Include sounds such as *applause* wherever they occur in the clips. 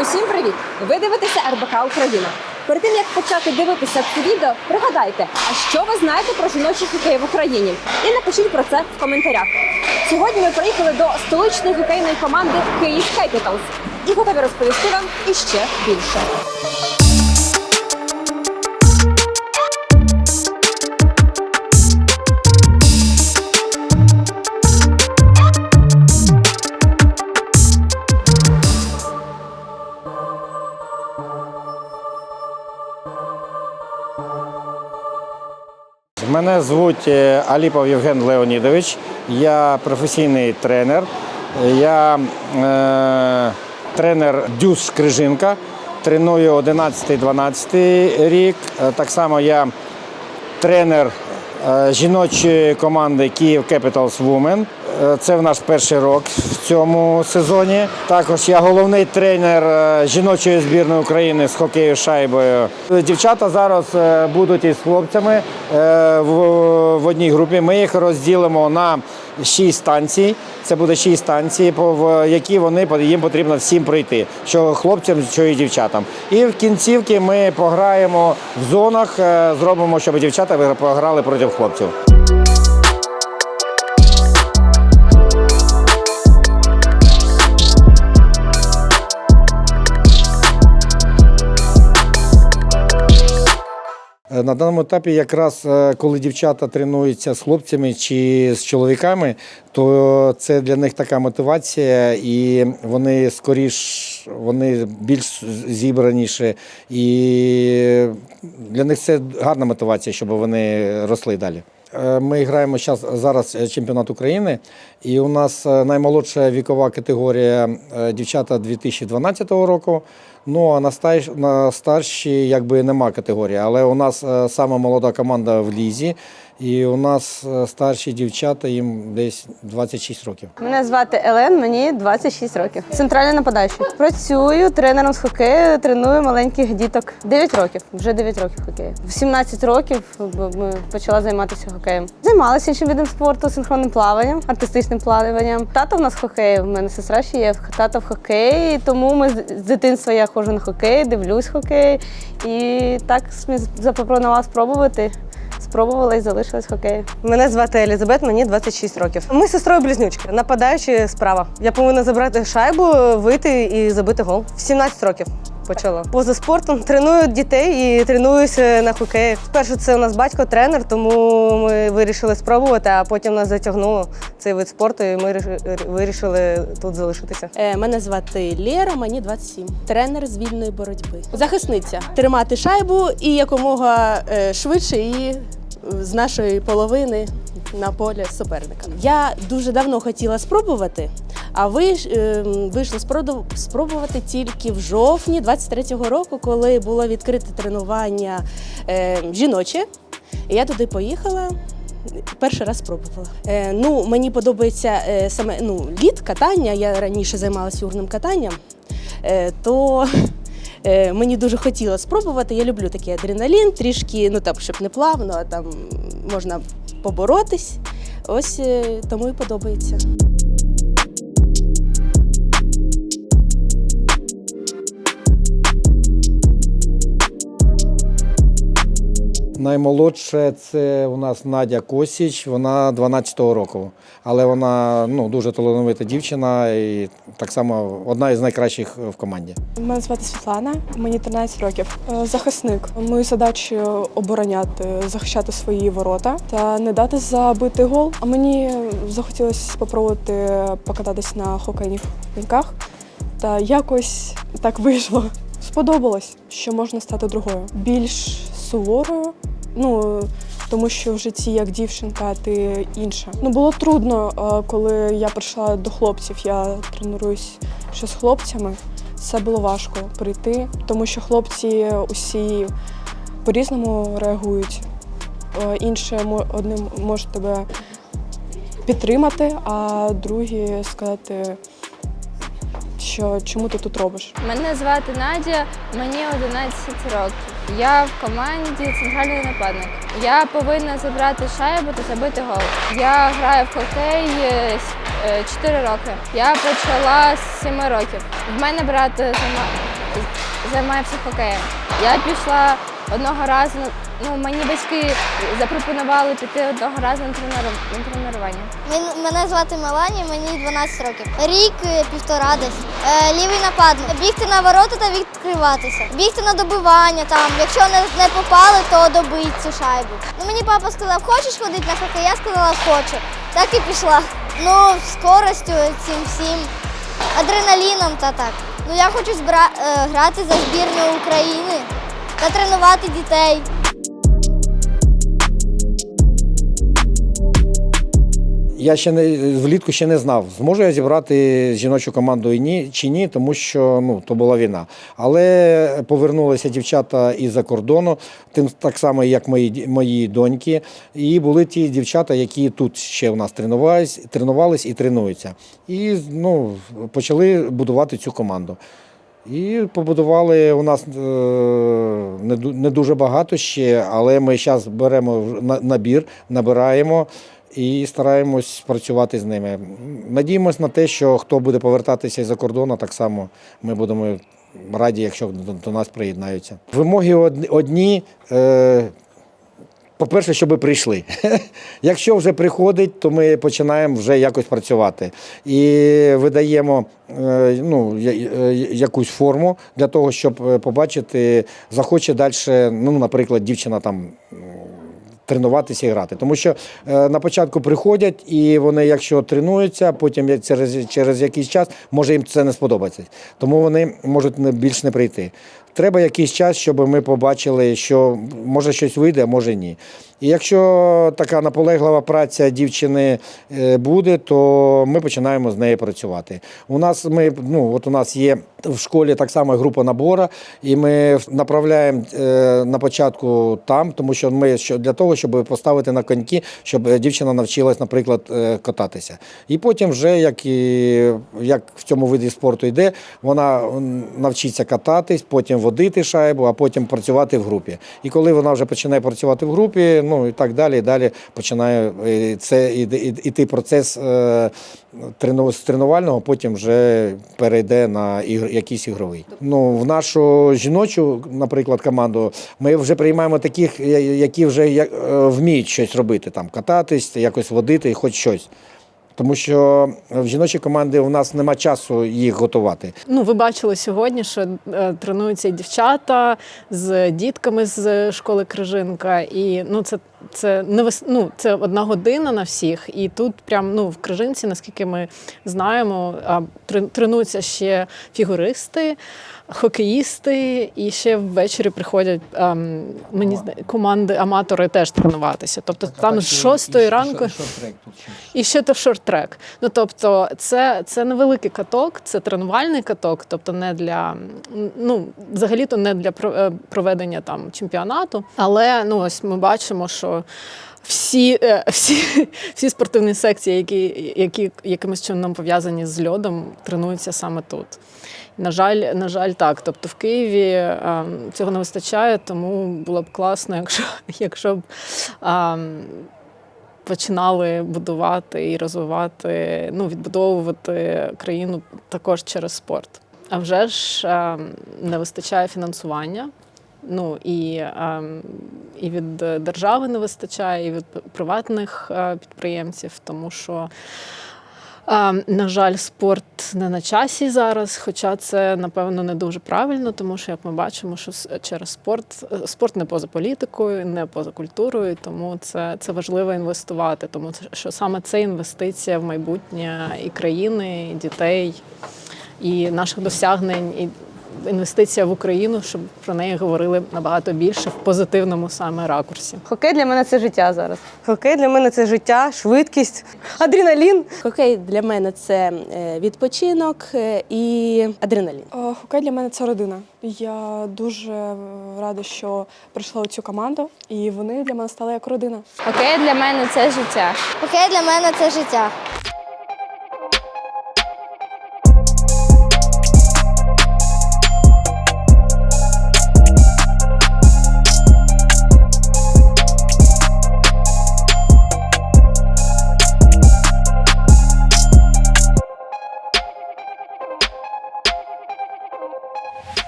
Усім привіт! Ви дивитеся РБК Україна. Перед тим як почати дивитися це відео, пригадайте, а що ви знаєте про жіночий хокей в Україні? І напишіть про це в коментарях. Сьогодні ми приїхали до столичної хокейної команди Київ Кепіталс і готові розповісти вам іще більше. Мене звуть е, Аліпов Євген Леонідович. Я професійний тренер. Я е, тренер Дюс Крижинка. Треную 11-12 рік. Е, Так само я тренер е, жіночої команди Київ Capitals Women. Е, Це в наш перший рок в цьому сезоні. Також я головний тренер е, жіночої збірної України з хокею шайбою. Дівчата зараз е, будуть із хлопцями в, одній групі. Ми їх розділимо на шість станцій. Це буде шість станцій, в які вони їм потрібно всім пройти, що хлопцям, що і дівчатам. І в кінцівці ми пограємо в зонах, зробимо, щоб дівчата пограли проти хлопців. На даному етапі, якраз е, коли дівчата тренуються з хлопцями чи з чоловіками, то це для них така мотивація, і вони скоріш, вони більш зібраніше, і для них це гарна мотивація, щоб вони росли далі. Е, Ми граємо зараз е, чемпіонат України, і у нас е, наймолодша вікова категорія е, дівчата 2012 року. Ну а на старші, на старші якби нема категорії, але у нас е, сама молода команда в лізі, і у нас е, старші дівчата їм десь 26 років. Мене звати Елен, мені 26 років. Центральний нападаючий. Працюю тренером з хокею, треную маленьких діток. 9 років, вже 9 років хокею. В 17 років ми почала займатися хокеєм. Займалася іншим видом спорту, синхронним плаванням, артистичним плаванням. Тато в нас хокей, в мене сестра ще є. Тато в хокеї, тому ми з дитинства я ходжу на хокей, дивлюсь хокей. І так запропонувала спробувати. Спробувала і залишилась хокею. Мене звати Елізабет, мені 26 років. Ми з сестрою близнючки, нападаючи справа. Я повинна забрати шайбу, вийти і забити гол. В 17 років почала. Поза спортом треную дітей і тренуюся на хокеї. Спершу це у нас батько тренер, тому ми вирішили спробувати, а потім нас затягнуло цей вид спорту, і ми вирішили тут залишитися. Е, Мене звати Лєра, мені 27. Тренер з вільної боротьби. Захисниця. Тримати шайбу і якомога е, швидше її з нашої половини на полі суперника. Я дуже давно хотіла спробувати, а ви ж, е, м, вийшло спробувати тільки в жовтні 23-го року, коли було відкрите тренування е, жіноче. Я туди поїхала. Перший раз спробувала. Е, ну, мені подобається е, саме ну, лід, катання. Я раніше займалася фігурним катанням, е, то е, мені дуже хотілося спробувати. Я люблю такий адреналін, трішки, ну там, щоб не плавно, а там можна поборотись. Ось е, тому і подобається. Наймолодше це у нас Надя Косіч, вона 12-го року. Але вона ну, дуже талановита дівчина і так само одна із найкращих в команді. Мене звати Світлана, мені 13 років. Е, Захисник. Мою задачу обороняти, захищати свої ворота та не дати забити гол. А мені захотілося спробувати покататись на хокейних коньках. Та якось так вийшло. Сподобалось, що можна стати другою, більш суворою. Ну тому що в житті як дівчинка, ти інша. Ну було трудно, е, коли я прийшла до хлопців. Я тренуюсь ще з хлопцями. Це було важко прийти, тому що хлопці усі по-різному реагують. Е, Інші мо- одним можуть тебе підтримати, а другі сказати, що чому ти тут робиш? Мене звати Надя, мені 11 років. Я в команді центральний нападник. Я повинна забрати шайбу та забити гол. Я граю в хокей е, е, 4 роки. Я почала з 7 років. В мене брат е, займається хокеєм. Я пішла одного разу, ну мені батьки запропонували піти одного разу на тренування. Мене звати Мелані, мені 12 років. Рік, е, півтора десь. Е, лівий нападник. Бігти на ворота та відкриватися. Бігти на добивання там. Якщо не, попали, то добить цю шайбу. Ну мені папа сказав, хочеш ходити на хокей? Я сказала, хочу. Так і пішла. Ну, скоростю цим всім, адреналіном та так. Ну я хочу збира... е, грати за збірну України та тренувати дітей. Я ще не влітку ще не знав, зможу я зібрати жіночу команду і ні чи ні, тому що ну то була війна. Але повернулися дівчата із-за кордону, тим так само, як мої мої доньки. І були ті дівчата, які тут ще у нас тренувались, тренувались і тренуються. І ну почали будувати цю команду. І побудували у нас е, не, дуже багато ще, але ми зараз беремо набір, набираємо і стараємось працювати з ними. Надіємось на те, що хто буде повертатися із-за кордону, так само ми будемо раді, якщо до, нас приєднаються. Вимоги одні. По-перше, щоб прийшли. *laughs* Якщо вже приходить, то ми починаємо вже якось працювати. І видаємо е, ну, е, якусь форму для того, щоб е, побачити, захоче далі, ну, наприклад, дівчина там. Тренуватися і грати, тому що е, на початку приходять, і вони, якщо тренуються, потім через, через якийсь час може їм це не сподобається. Тому вони можуть не більш не прийти. Треба якийсь час, щоб ми побачили, що може щось вийде, а може ні. І якщо така наполеглива праця дівчини е, буде, то ми починаємо з нею працювати. У нас ми ну от у нас є в школі так само група набору, і ми направляємо е, на початку там, тому що ми для того, щоб поставити на коньки, щоб е, дівчина навчилась, наприклад, кататися. І потім, вже як і як в цьому виді спорту йде, вона навчиться кататись, потім водити шайбу, а потім працювати в групі. І коли вона вже починає працювати в групі, ну і так далі, і далі починає е, це іти процес е, з тренувального, потім вже перейде на якийсь ігровий. Ну, в нашу жіночу, наприклад, команду, ми вже приймаємо таких, які вже е, вміють щось робити, там кататись, якось водити, хоч щось. Тому що в жіночій команді у нас нема часу їх готувати. Ну, ви бачили сьогодні, що е, тренуються дівчата з дітками з школи Крижинка. І ну, це, це не вис... ну, це одна година на всіх. І тут, прям ну, в Крижинці, наскільки ми знаємо, тренуються ще фігуристи, хокеїсти, і ще ввечері приходять ем, мені зда- команди аматори теж тренуватися. Тобто там з шостої ранку. І ще то шорт-трек. Ну тобто, це, це невеликий каток, це тренувальний каток, тобто не для ну взагалі-то не для е, проведення там чемпіонату. Але ну ось ми бачимо, що. Всі, е, всі, *laughs* всі спортивні секції, які, які якимось чином пов'язані з льодом, тренуються саме тут. На жаль, на жаль, так. Тобто в Києві е, цього не вистачає, тому було б класно, якщо, *laughs* якщо б е, починали будувати і розвивати, ну, відбудовувати країну також через спорт. А вже ж е, не вистачає фінансування. Ну і, е, і від держави не вистачає, і від приватних е, підприємців, тому що. Е, На жаль, спорт не на часі зараз, хоча це напевно не дуже правильно, тому що як ми бачимо, що через спорт е, спорт не поза політикою, не поза культурою, тому це, це важливо інвестувати. Тому що саме це інвестиція в майбутнє і країни, і дітей, і наших досягнень, і інвестиція в Україну, щоб про неї говорили набагато більше в позитивному саме ракурсі. Хокей для мене це життя зараз. Хокей для мене це життя, швидкість, адреналін. Хокей для мене це е, відпочинок е, і адреналін. Е, Хокей для мене це родина. Я дуже рада, що прийшла у цю команду, і вони для мене стали як родина. Хокей для мене це життя. Хокей для мене це життя.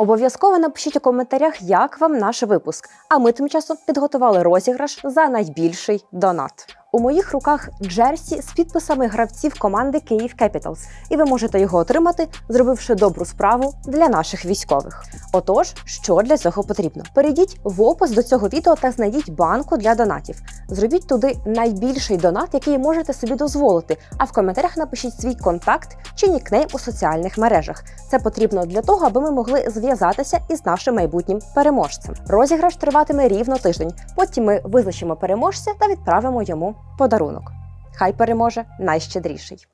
Обов'язково напишіть у коментарях, як вам наш випуск. А ми тим часом підготували розіграш за найбільший донат. У моїх руках джерсі з підписами гравців команди Київ Capitals, і ви можете його отримати, зробивши добру справу для наших військових. Отож, що для цього потрібно? Перейдіть в опис до цього відео та знайдіть банку для донатів. Зробіть туди найбільший донат, який можете собі дозволити. А в коментарях напишіть свій контакт чи нікнейм у соціальних мережах. Це потрібно для того, аби ми могли зв'язатися із нашим майбутнім переможцем. Розіграш триватиме рівно тиждень. Потім ми визначимо переможця та відправимо йому подарунок. Хай переможе найщедріший.